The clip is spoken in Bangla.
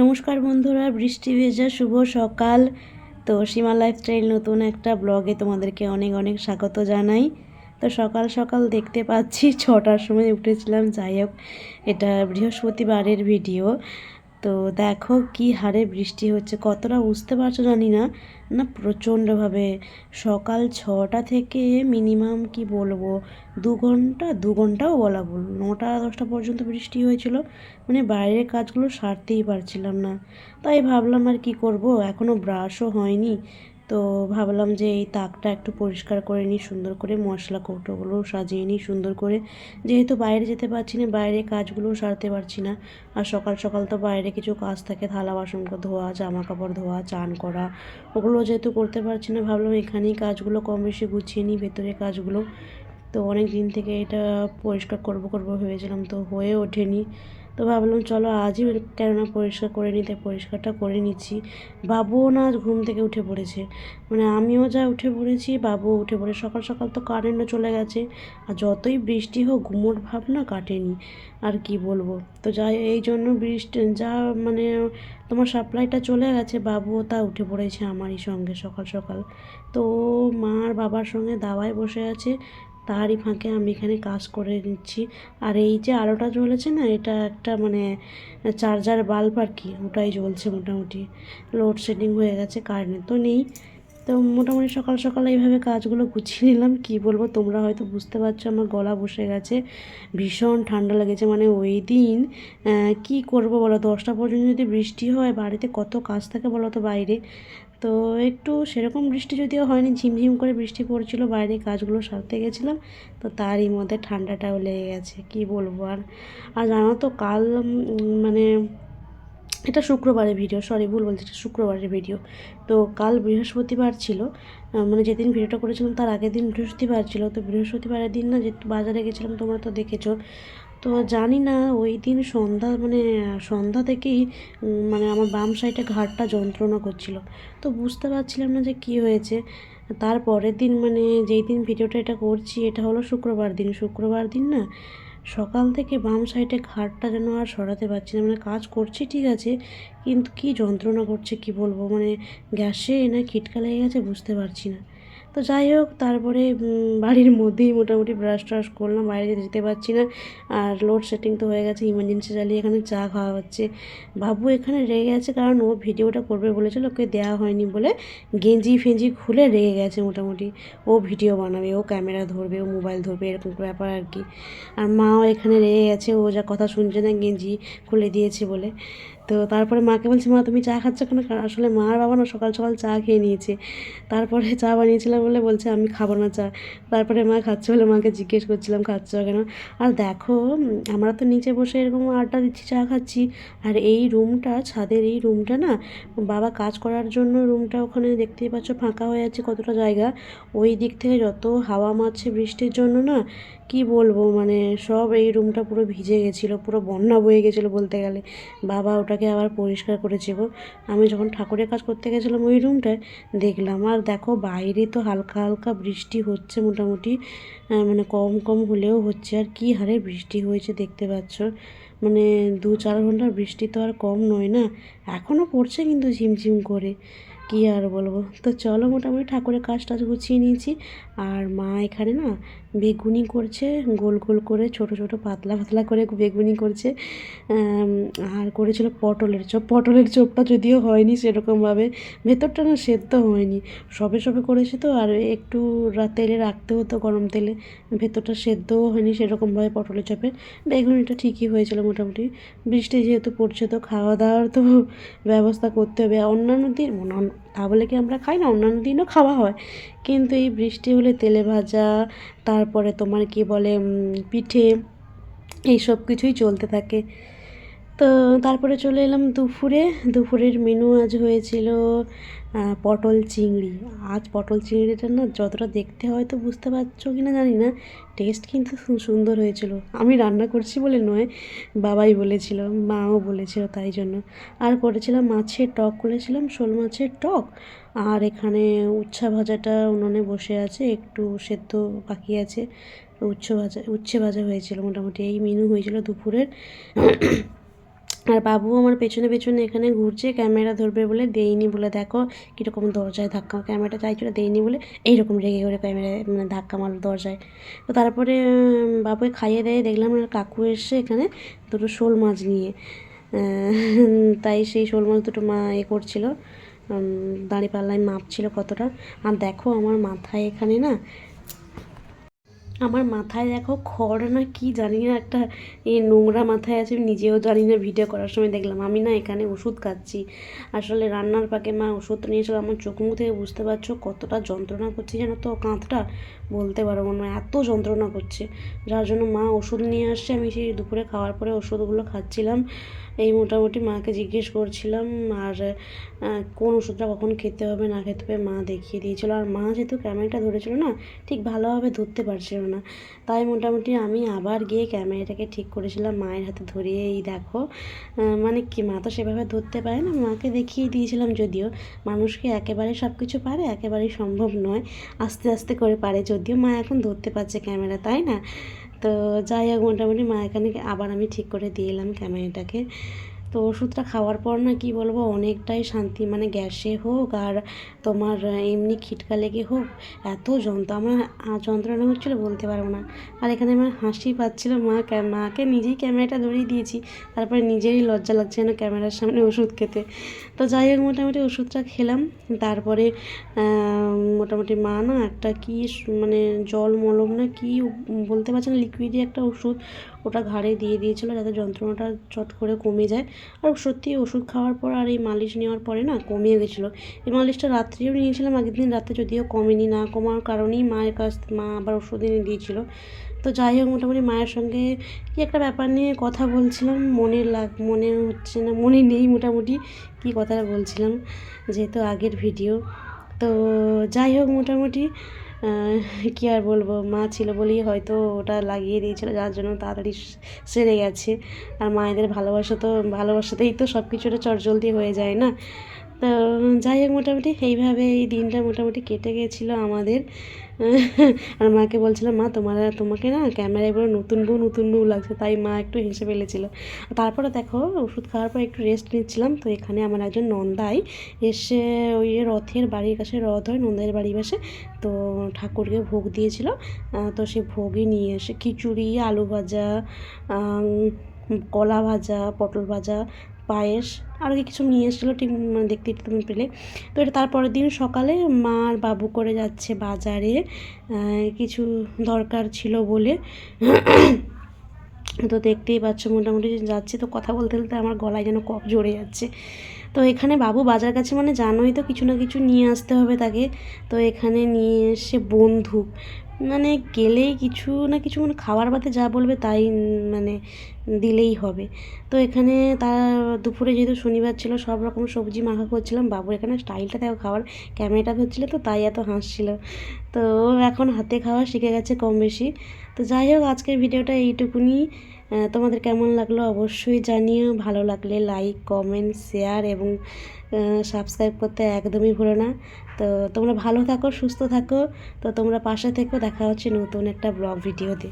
নমস্কার বন্ধুরা, বৃষ্টি ভেজা, শুভ সকাল। তো সীমা লাইফস্টাইল নতুন একটা ব্লগে তোমাদেরকে অনেক অনেক স্বাগত জানাই। তো সকাল সকাল দেখতে পাচ্ছি, ছটার সময় উঠেছিলাম, যাই হোক, এটা বৃহস্পতিবারের ভিডিও তো দেখো কি হারে বৃষ্টি হচ্ছে, কতটা বুঝতে পারছ জানি না। না, প্রচণ্ডভাবে সকাল ছটা থেকে মিনিমাম কি বলব, দু ঘণ্টা, দু ঘন্টাও বলা ভুল। নটা, দশটা পর্যন্ত বৃষ্টি হয়েছিল মানে বাইরের কাজগুলো সারতেই পারছিলাম না। তাই ভাবলাম আর কি করব এখনও ব্রাশও হয়নি। তো ভাবলাম যে এই তাকটা একটু পরিষ্কার করে নিই, সুন্দর করে মশলা কৌটোগুলো সাজিয়ে নিই সুন্দর করে। যেহেতু বাইরে যেতে পারছি না, বাইরে কাজগুলোও সারতে পারছি না। আর সকাল সকাল তো বাইরে কিছু কাজ থাকে, থালা বাসন ধোয়া জামা কাপড় ধোয়া, চান করা, ওগুলো যেহেতু করতে পারছি না, ভাবলাম এখানেই কাজগুলো কম বেশি গুছিয়ে নিই ভেতরে কাজগুলো। তো অনেক দিন থেকে এটা পরিষ্কার করব করব ভেবেছিলাম, তো হয়ে ওঠেনি। তো ভাবলাম, চলো আজই কেননা পরিষ্কার করে নিতে, পরিষ্কারটা করে নিচ্ছি। বাবুও না আজ ঘুম থেকে উঠে পড়েছে। মানে আমিও যা উঠে পড়েছি, বাবুও উঠে পড়ে, সকাল সকাল তো কারেন্টও চলে গেছে। আর যতই বৃষ্টি হোক ঘুমোট ভাব না কাটেনি। আর কি বলব? তো যাই, এই জন্য বৃষ্টি, যা মানে তোমার সাপ্লাইটা চলে গেছে, বাবুও তা উঠে পড়েছে আমারই সঙ্গে সকাল সকাল। তো মা আর বাবার সঙ্গে দাওয়ায় বসে আছে। তারই ফাঁকে আমি এখানে কাজ করে নিচ্ছি। আর এই যে আলোটা জ্বলেছে না, এটা একটা মানে চার্জার বাল্ব আর কি, ওটাই জ্বলছে মোটামুটি। লোডশেডিং হয়ে গেছে কারেন্ট তো নেই। তো মোটামুটি সকাল সকাল এইভাবে কাজগুলো গুছিয়ে নিলাম। কি বলব, তোমরা হয়তো বুঝতে পারছ, আমার গলা বসে গেছে। ভীষণ ঠান্ডা লেগেছে মানে ওই দিন কি করব বলো? দশটা পর্যন্ত যদি বৃষ্টি হয়, বাড়িতে কত কাজ থাকে বলো তো বাইরে? তো একটু সেরকম বৃষ্টি যদিও হয়নি, ঝিমঝিম করে বৃষ্টি পড়ছিল, বাইরে কাজগুলো সারতে গেছিলাম, তো তারই মধ্যে ঠান্ডাটাও লেগে গেছে, কি বলব আর। আর জানো তো কাল মানে এটা শুক্রবারের ভিডিও সরি ভুল বলছি, এটা শুক্রবারের ভিডিও তো কাল বৃহস্পতিবার ছিল মানে যেদিন ভিডিওটা করেছিলাম তার আগের দিন বৃহস্পতিবার ছিল, তো বৃহস্পতিবারের দিন না যে বাজারে গেছিলাম তোমরা তো দেখেছ তো জানি না, ওই দিন সন্ধ্যা মানে সন্ধ্যা থেকেই মানে আমার বাম সাইডে ঘাটটা যন্ত্রণা করছিল। তো বুঝতে পারছিলাম না যে কী হয়েছে। তার পরের দিন মানে যেই দিন ভিডিওটা এটা করছি, এটা হলো শুক্রবার দিন। শুক্রবার দিন না, সকাল থেকে বাম সাইডে ঘাটটা যেন আর সরাতে পারছি না। মানে কাজ করছি, ঠিক আছে, কিন্তু কী যন্ত্রণা করছে, কি বলব? মানে গ্যাসে না খিটকা লেগে গেছে, বুঝতে পারছি না। তো যাই হোক, তারপরে বাড়ির মধ্যেই মোটামুটি ব্রাশ ট্রাশ করলাম, বাইরে যেতে যেতে পারছি না। আর লোড সেটিং তো হয়ে গেছে ইমার্জেন্সি চালিয়ে এখানে চা খাওয়া হচ্ছে। বাবু এখানে রেগে গেছে কারণ ও ভিডিওটা করবে বলেছিল, ওকে দেওয়া হয়নি বলে গেঞ্জি ফেঞ্জি খুলে রেগে গেছে মোটামুটি। ও ভিডিও বানাবে, ও ক্যামেরা ধরবে, ও মোবাইল ধরবে, এরকম ব্যাপার আর কি। আর মাও এখানে রেগে গেছে, ও যা কথা শুনছে না গেঞ্জি খুলে দিয়েছে বলে। তো তারপরে মাকে বলছি, মা, তুমি চা খাচ্ছ কেন? কারণ আসলে মা আর বাবা না সকাল সকাল চা খেয়ে নিয়েছে। তারপরে চা বানিয়েছিলাম বলে বলছে, আমি খাব না চা। তারপরে মা খাচ্ছে বলে মাকে জিজ্ঞেস করছিলাম, খাচ্ছ কেন? আর দেখো, আমরা তো নিচে বসে এরকম আড্ডা দিচ্ছি, চা খাচ্ছি। আর এই রুমটা, ছাদের এই রুমটা না, বাবা কাজ করার জন্য রুমটা ওখানে দেখতেই পাচ্ছ ফাঁকা হয়ে আছে কতটা জায়গা। ওই দিক থেকে যত হাওয়া মারছে বৃষ্টির জন্য না, কি বলব মানে সব এই রুমটা পুরো ভিজে গেছিল, পুরো বন্যা বয়ে গেছিল বলতে গেলে। বাবা ওটাকে আবার পরিষ্কার করেছে গো আমি যখন ঠাকুরের কাজ করতে গেছিলাম ওই রুমটায় দেখলাম আর দেখো বাইরে তো হালকা হালকা বৃষ্টি হচ্ছে মোটামুটি। মানে কম কম হলেও হচ্ছে। আর কি হারে বৃষ্টি হয়েছে দেখতে পাচ্ছ? মানে দু চার ঘণ্টার বৃষ্টি তো আর কম নয় না? এখনও পড়ছে কিন্তু ঝিমঝিম করে। কী আর বলব? তো চলো মোটামুটি ঠাকুরের কাজ টাজ গুছিয়ে নিয়েছি। আর মা এখানে না বেগুনি করছে, গোল গোল করে, ছোট ছোট পাতলা পাতলা করে বেগুনি করছে। আর করেছিল পটলের চপ। পটলের চপটা যদিও হয়নি সেরকমভাবে, ভেতরটা না সেদ্ধ হয়নি। সবে সবে করেছে তো, আর একটু তেলে রাখতে হতো গরম তেলে। ভেতরটা সেদ্ধও হয়নি সেরকমভাবে পটলের চপে বেগুনিটা ঠিকই হয়েছিল মোটামুটি। বৃষ্টি যেহেতু পড়ছে তো খাওয়া দাওয়ার তো ব্যবস্থা করতে হবে। অন্যান্য দিন তা বলে কি আমরা খাই না? অন্যান্য দিনও খাওয়া হয়। কিন্তু এই বৃষ্টি হলে তেলে ভাজা, তারপরে তোমার কি বলে পিঠে, এই সব কিছুই চলতে থাকে। তো তারপরে চলে এলাম দুপুরে। দুপুরের মেনু আজ হয়েছিল পটল চিংড়ি। আজ পটল চিংড়িটা না যতটা দেখতে হয়তো বুঝতে পারছ কি না জানি না। টেস্ট কিন্তু সুন্দর হয়েছিল। আমি রান্না করছি বলে নয়, বাবাই বলেছিল, মাও বলেছিল তাই জন্য। আর করেছিলাম মাছের টক, করেছিলাম শোল মাছের টক। আর এখানে উচ্ছা ভাজাটা উনুনে বসে আছে, একটু সেদ্ধ বাকি আছে। উচ্ছে ভাজা উচ্ছে ভাজা হয়েছিল মোটামুটি। এই মেনু হয়েছিল দুপুরের। আর বাবু আমার পেছনে পেছনে এখানে ঘুরছে, ক্যামেরা ধরবে বলে দেইনি বলে দেখো, কীরকম দরজায় ধাক্কা ক্যামেরাটা চাইছিল দেইনি বলে এইরকম রেগে করে ক্যামেরায় মানে ধাক্কা মারলো দরজায়। তো তারপরে বাবুকে খাইয়ে দেয়ে, দেখলাম কাকু এসে এখানে দুটো শোল মাছ নিয়ে। তাই সেই শোল মাছ দুটো মা এ করছিল দাঁড়ি পাল্লায় মাপছিল কতটা। আর দেখো আমার মাথায় এখানে না আমার মাথায় দেখো খড় না কি জানি না একটা এই নোংরা মাথায় আছে, আমি নিজেও জানি না ভিডিও করার সময় দেখলাম। আমি না এখানে ওষুধ খাচ্ছি। আসলে রান্নার পাকে মা ওষুধ নিয়েছিল, আমার চোখ মুখ থেকে বুঝতে পারছ কতটা যন্ত্রণা করছে জানো তো? কাঁধটা বলতে পারব না, এত যন্ত্রণা করছে। যার জন্য মা ওষুধ নিয়ে আসছে, আমি সেই দুপুরে খাওয়ার পরে ওষুধগুলো খাচ্ছিলাম। এই মোটামুটি মাকে জিজ্ঞেস করছিলাম, আর কোন ওষুধটা কখন খেতে হবে, না খেতে হবে? মা দেখিয়ে দিয়েছিল। আর মা যেহেতু ক্যামেরাটা ধরেছিল না, ঠিক ভালোভাবে ধরতে পারছিল না। তাই মোটামুটি আমি আবার গিয়ে ক্যামেরাটাকে ঠিক করেছিলাম মায়ের হাতে ধরিয়ে এই দেখো মানে কি, মা তো সেভাবে ধরতে পারে না। মাকে দেখিয়ে দিয়েছিলাম যদিও। মানুষকে একেবারে সব কিছু পারে? একেবারেই সম্ভব নয়। আস্তে আস্তে করে পারে। যদিও মা এখন ধরতে পারছে ক্যামেরা, তাই না? তো যাই হোক, মোটামুটি মা এখানে আবার আমি ঠিক করে দিয়ে এলাম ক্যামেরাটাকে। তো ওষুধটা খাওয়ার পর না কি বলব, অনেকটাই শান্তি মানে গ্যাসে হোক আর তোমার এমনি খিটকা লেগে হোক, এত যন্ত্র, আমার যন্ত্রণা হচ্ছিল বলতে পারব না। আর এখানে আমার হাসি পাচ্ছিলো মা মাকে নিজেই ক্যামেরাটা ধরিয়ে দিয়েছি, তারপরে নিজেরই লজ্জা লাগছে না ক্যামেরার সামনে ওষুধ খেতে। তো যাই হোক, মোটামুটি ওষুধটা খেলাম, তারপরে মোটামুটি মা না একটা কি মানে জল মলম না কি বলতে পারছে না লিকুইডই একটা ওষুধ ওটা ঘাড়ে দিয়ে দিয়েছিলো যাতে যন্ত্রণাটা চট করে কমে যায়। আর সত্যি ওষুধ খাওয়ার পর আর এই মালিশ নেওয়ার পরে না কমিয়ে গেছিল। এই মালিশটা রাত্রেও নিয়েছিলাম, আগের দিন রাতে যদিও কমেনি না, কমার কারণেই মায়ের কাছ মা আবার ওষুধ এনে দিয়েছিল। তো যাই হোক, মোটামুটি মায়ের সঙ্গে কি একটা ব্যাপার নিয়ে কথা বলছিলাম মনে লাগ, মনে হচ্ছে না, মনে নেই মোটামুটি কি কথাটা বলছিলাম, যেহেতু আগের ভিডিও তো যাই হোক, মোটামুটি কি আর বলব? মা ছিল বলেই হয়তো ওটা লাগিয়ে দিয়েছিল, যার জন্য তাড়াতাড়ি সেরে গেছে। আর মায়েদের ভালোবাসা তো, ভালোবাসাতেই তো সব কিছুটা চটজলদি হয়ে যায় না? তো, যাই হোক মোটামুটি এইভাবে এই দিনটা মোটামুটি কেটে গেছিল আমাদের। আর মাকে বলছিলাম মা, তোমার তোমাকে না ক্যামেরায় পুরো নতুন বউ নতুন বউ লাগছে। তাই মা একটু হেসে ফেলেছিল। তারপরে দেখো, ওষুধ খাওয়ার পর একটু রেস্ট নিচ্ছিলাম। তো এখানে আমার একজন নন্দাই এসে ওই রথের বাড়ির কাছে রথ হয় নন্দাইয়ের বাড়ির পাশে, তো ঠাকুরকে ভোগ দিয়েছিল। তো সে ভোগই নিয়ে এসে খিচুড়ি, আলু ভাজা কলা ভাজা, পটল ভাজা পায়েস, আরও কিছু নিয়ে এসেছিল, ঠিক মানে দেখতে তুমি পেলে। তো এটা তারপরের দিন সকালে মা আর বাবু করে যাচ্ছে বাজারে কিছু দরকার ছিল বলে। তো দেখতেই পাচ্ছ মোটামুটি যাচ্ছে। তো কথা বলতে বলতে আমার গলায় যেন কফ জড়ে যাচ্ছে। তো এখানে বাবু বাজার কাছে মানে জানোই তো কিছু না কিছু নিয়ে আসতে হবে তাকে। তো এখানে নিয়ে এসে বন্দুক মানে গেলেই কিছু না কিছু মানে খাবার বাদে যা বলবে তাই মানে দিলেই হবে। তো এখানে তার দুপুরে যেহেতু শনিবার ছিল, সব রকম সবজি মাখা করছিলাম। বাবুর এখানে স্টাইলটা দেখো, খাওয়ার ক্যামেরাটা ধরছিল তো, তাই এত হাসছিল। তো এখন হাতে খাওয়া শিখে গেছে কম বেশি তো যাই হোক, আজকের ভিডিওটা এইটুকুনি। তোমাদের কেমন লাগল অবশ্যই জানিও। ভালো লাগলে লাইক কমেন্ট শেয়ার এবং সাবস্ক্রাইব করতে একদমই ভুলো না। তো তোমরা ভালো থাকো, সুস্থ থাকো। তো তোমরা পাশে থেকো। দেখা হচ্ছে নতুন একটা ব্লগ ভিডিওতে